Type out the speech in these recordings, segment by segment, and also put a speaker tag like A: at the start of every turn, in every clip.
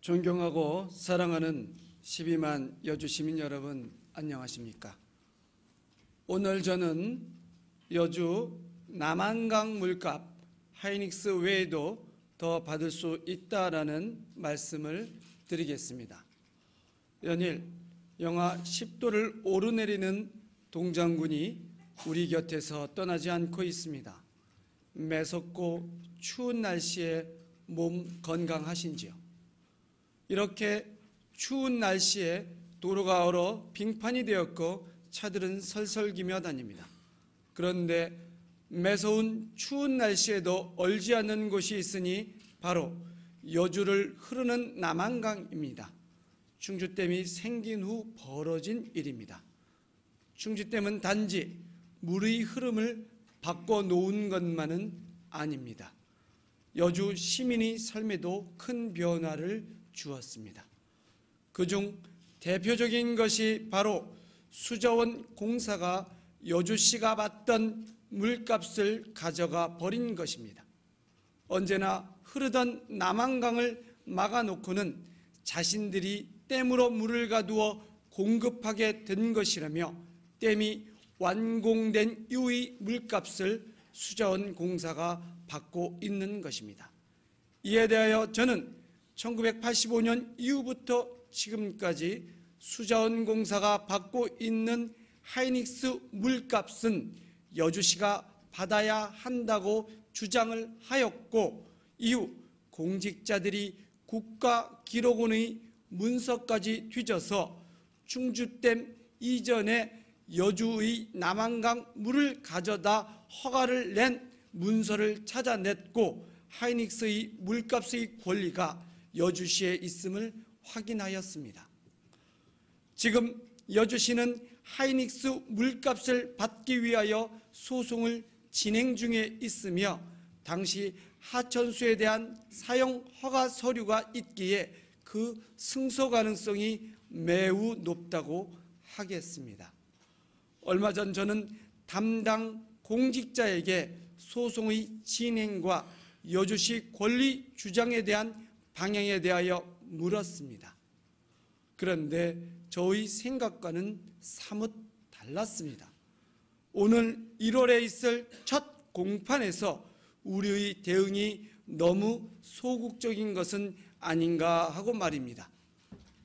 A: 존경하고 사랑하는 12만 여주 시민 여러분 안녕하십니까? 오늘 저는 여주 남한강 물값 하이닉스 외에도 더 받을 수 있다라는 말씀을 드리겠습니다. 연일 영하 10도를 오르내리는 동장군이 우리 곁에서 떠나지 않고 있습니다. 매섭고 추운 날씨에 몸 건강하신지요? 이렇게 추운 날씨에 도로가 얼어 빙판이 되었고 차들은 설설기며 다닙니다. 그런데 매서운 추운 날씨에도 얼지 않는 곳이 있으니 바로 여주를 흐르는 남한강입니다. 충주댐이 생긴 후 벌어진 일입니다. 충주댐은 단지 물의 흐름을 바꿔 놓은 것만은 아닙니다. 여주 시민의 삶에도 큰 변화를 주었습니다. 그중 대표적인 것이 바로 수자원 공사가 여주시가 받던 물값을 가져가 버린 것입니다. 언제나 흐르던 남한강을 막아놓고는 자신들이 댐으로 물을 가두어 공급하게 된 것이라며 댐이 완공된 이후의 물값을 수자원 공사가 받고 있는 것입니다. 이에 대하여 저는 1985년 이후부터 지금까지 수자원 공사가 받고 있는 하이닉스 물값은 여주시가 받아야 한다고 주장을 하였고 이후 공직자들이 국가기록원의 문서까지 뒤져서 충주댐 이전에 여주의 남한강 물을 가져다 허가를 낸 문서를 찾아냈고 하이닉스의 물값의 권리가 여주시에 있음을 확인하였습니다. 지금 여주시는 하이닉스 물값을 받기 위하여 소송을 진행 중에 있으며 당시 하천수에 대한 사용 허가 서류가 있기에 그 승소 가능성이 매우 높다고 하겠습니다. 얼마 전 저는 담당 공직자에게 소송의 진행과 여주시 권리 주장에 대한 방향에 대하여 물었습니다. 그런데 저의 생각과는 사뭇 달랐습니다. 오늘 1월에 있을 첫 공판에서 우리의 대응이 너무 소극적인 것은 아닌가 하고 말입니다.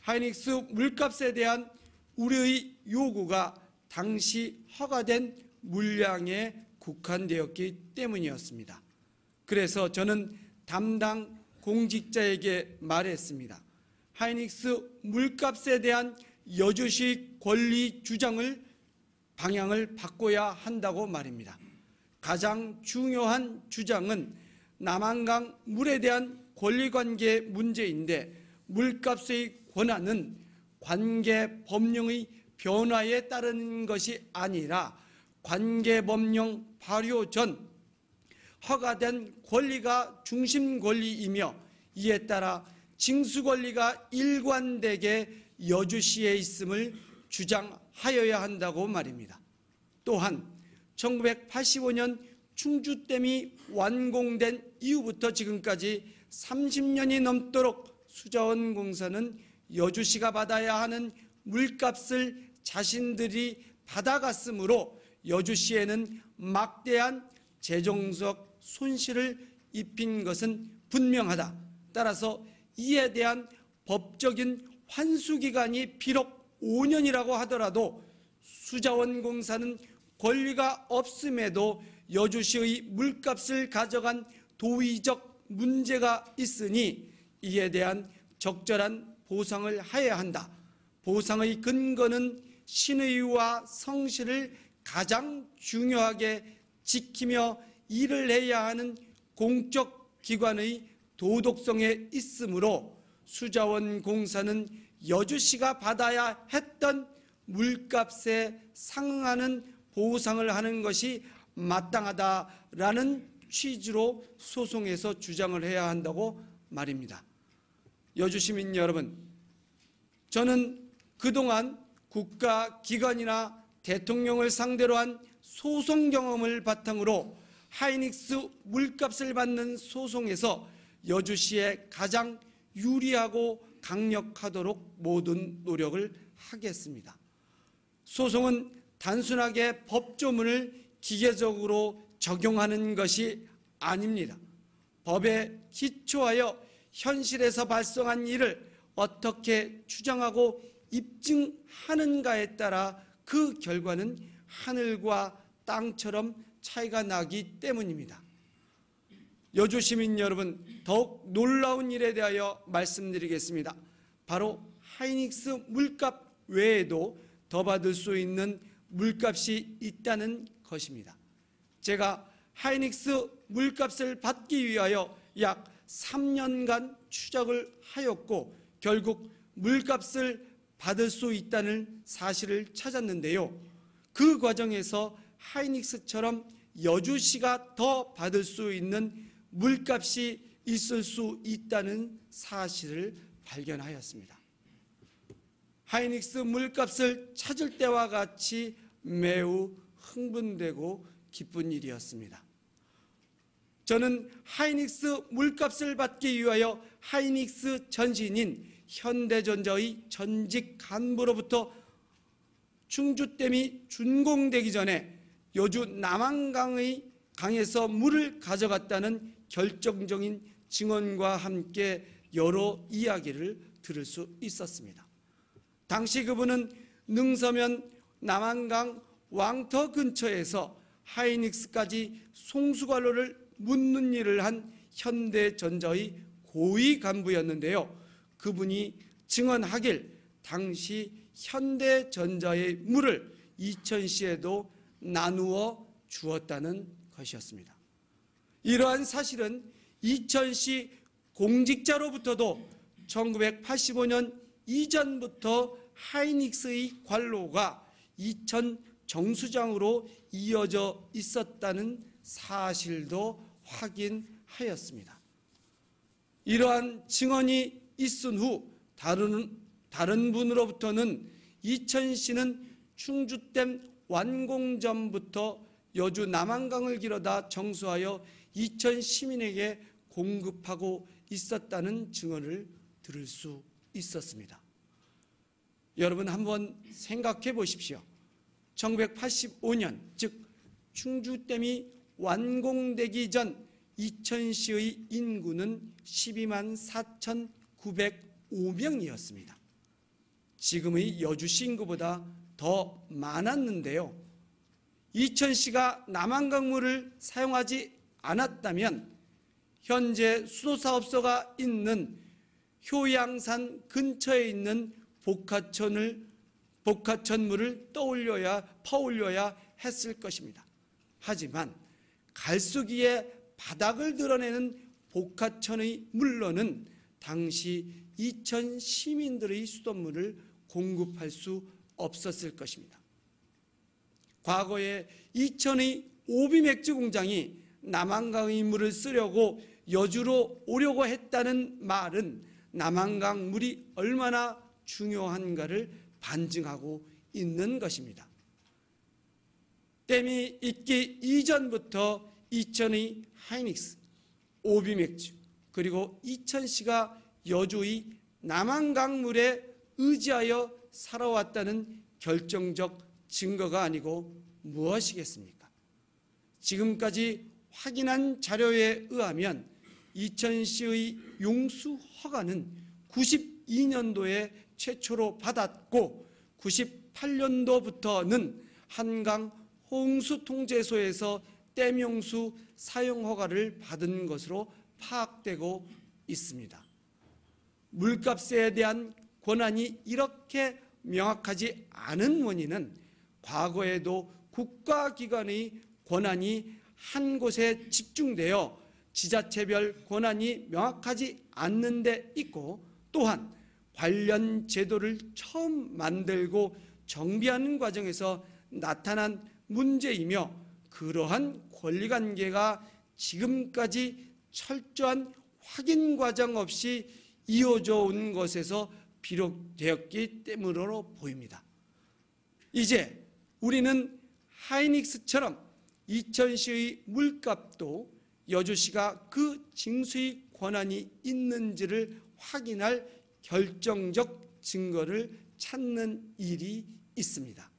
A: 하이닉스 물값에 대한 우리의 요구가 당시 허가된 물량에 국한되었기 때문이었습니다. 그래서 저는 담당 공직자에게 말했습니다. 하이닉스 물값에 대한 여주시 권리 주장을 방향을 바꿔야 한다고 말입니다. 가장 중요한 주장은 남한강 물에 대한 권리관계 문제인데 물값의 권한은 관계 법령의 변화에 따르는 것이 아니라 관계 법령 발효 전 허가된 권리가 중심 권리이며 이에 따라 징수 권리가 일관되게 여주시에 있음을 주장하여야 한다고 말입니다. 또한 1985년 충주댐이 완공된 이후부터 지금까지 30년이 넘도록 수자원 공사는 여주시가 받아야 하는 물값을 자신들이 받아갔으므로 여주시에는 막대한 재정적 손실을 입힌 것은 분명하다. 따라서 이에 대한 법적인 환수 기간이 비록 5년이라고 하더라도 수자원 공사는 권리가 없음에도 여주시의 물값을 가져간 도의적 문제가 있으니 이에 대한 적절한 보상을 해야 한다. 보상의 근거는 신의와 성실을 가장 중요하게 지키며 일을 해야 하는 공적 기관의 도덕성에 있으므로 수자원 공사는 여주시가 받아야 했던 물값에 상응하는 보상을 하는 것이 마땅하다라는 취지로 소송에서 주장을 해야 한다고 말입니다. 여주 시민 여러분, 저는 그동안 국가 기관이나 대통령을 상대로 한 소송 경험을 바탕으로 하이닉스 물값을 받는 소송에서 여주시의 가장 유리하고 강력하도록 모든 노력을 하겠습니다. 소송은 단순하게 법조문을 기계적으로 적용하는 것이 아닙니다. 법에 기초하여 현실에서 발생한 일을 어떻게 추정하고 입증하는가에 따라 그 결과는 하늘과 땅처럼 차이가 나기 때문입니다. 여주 시민 여러분, 더욱 놀라운 일에 대하여 말씀드리겠습니다. 바로 하이닉스 물값 외에도 더 받을 수 있는 물값이 있다는 것입니다. 제가 하이닉스 물값을 받기 위하여 약 3년간 추적을 하였고 결국 물값을 받을 수 있다는 사실을 찾았는데요. 그 과정에서 하이닉스처럼 여주시가 더 받을 수 있는 물값이 있을 수 있다는 사실을 발견하였습니다. 하이닉스 물값을 찾을 때와 같이 매우 흥분되고 기쁜 일이었습니다. 저는 하이닉스 물값을 받기 위하여 하이닉스 전신인 현대전자의 전직 간부로부터 충주댐이 준공되기 전에 여주 남한강의 강에서 물을 가져갔다는 결정적인 증언과 함께 여러 이야기를 들을 수 있었습니다. 당시 그분은 능서면 남한강 왕터 근처에서 하이닉스까지 송수관로를 묻는 일을 한 현대전자의 고위 간부였는데요. 그분이 증언하길 당시 현대전자의 물을 이천시에도 나누어 주었다는 것이었습니다. 이러한 사실은 이천시 공직자로부터도 1985년 이전부터 하이닉스의 관로가 이천 정수장으로 이어져 있었다는 사실도 확인하였습니다. 이러한 증언이 있은 후 다른, 다른 분으로부터는 이천시는 충주댐 완공 전부터 여주 남한강을 길어다 정수하여 이천 시민에게 공급하고 있었다는 증언을 들을 수 있었습니다. 여러분 한번 생각해 보십시오. 1985년 즉 충주댐이 완공되기 전 이천시의 인구는 12만 4,905명이었습니다. 지금의 여주시 인구보다 더 많았는데요. 이천시가 남한강물을 사용하지 않았다면 현재 수도사업소가 있는 효양산 근처에 있는 복화천을 복화천물을 떠올려야 퍼올려야 했을 것입니다. 하지만 갈수기에 바닥을 드러내는 복화천의 물로는 당시 이천 시민들의 수돗물을 공급할 수 없었을 것입니다. 과거에 이천의 오비 맥주 공장이 남한강의 물을 쓰려고 여주로 오려고 했다는 말은 남한강 물이 얼마나 중요한가를 반증하고 있는 것입니다. 댐이 있기 이전부터 이천의 하이닉스, 오비 맥주, 그리고 이천시가 여주의 남한강 물에 의지하여 살아왔다는 결정적 증거가 아니고 무엇이겠습니까? 지금까지 확인한 자료에 의하면 이천시의 용수 허가는 92년도에 최초로 받았고 98년도부터는 한강 홍수 통제소에서 댐용수 사용 허가를 받은 것으로 파악되고 있습니다. 물값에 대한 권한이 이렇게 명확하지 않은 원인은 과거에도 국가기관의 권한이 한 곳에 집중되어 지자체별 권한이 명확하지 않는 데 있고 또한 관련 제도를 처음 만들고 정비하는 과정에서 나타난 문제이며 그러한 권리관계가 지금까지 철저한 확인 과정 없이 이어져 온 것에서 비롯되었기 때문으로 보입니다. 이제 우리는 하이닉스처럼 이천시의 물값도 여주시가 그 징수의 권한이 있는지를 확인할 결정적 증거를 찾는 일이 있습니다.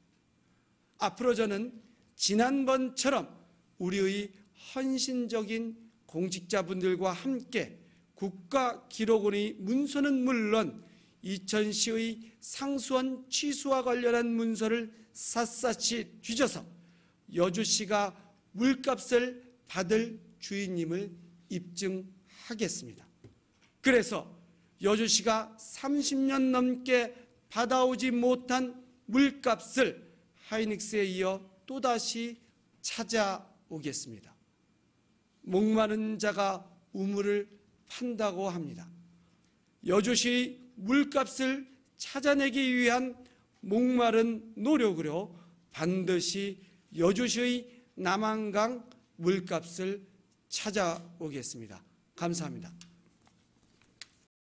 A: 앞으로 저는 지난번처럼 우리의 헌신적인 공직자분들과 함께 국가기록원의 문서는 물론 이천시의 상수원 취수와 관련한 문서를 샅샅이 뒤져서 여주시가 물값을 받을 주인님을 입증하겠습니다. 그래서 여주시가 30년 넘게 받아오지 못한 물값을 하이닉스에 이어 또다시 찾아오겠습니다. 목마른 자가 우물을 판다고 합니다. 여주시 물값을 찾아내기 위한 목마른 노력으로 반드시 여주시의 남한강 물값을 찾아오겠습니다. 감사합니다.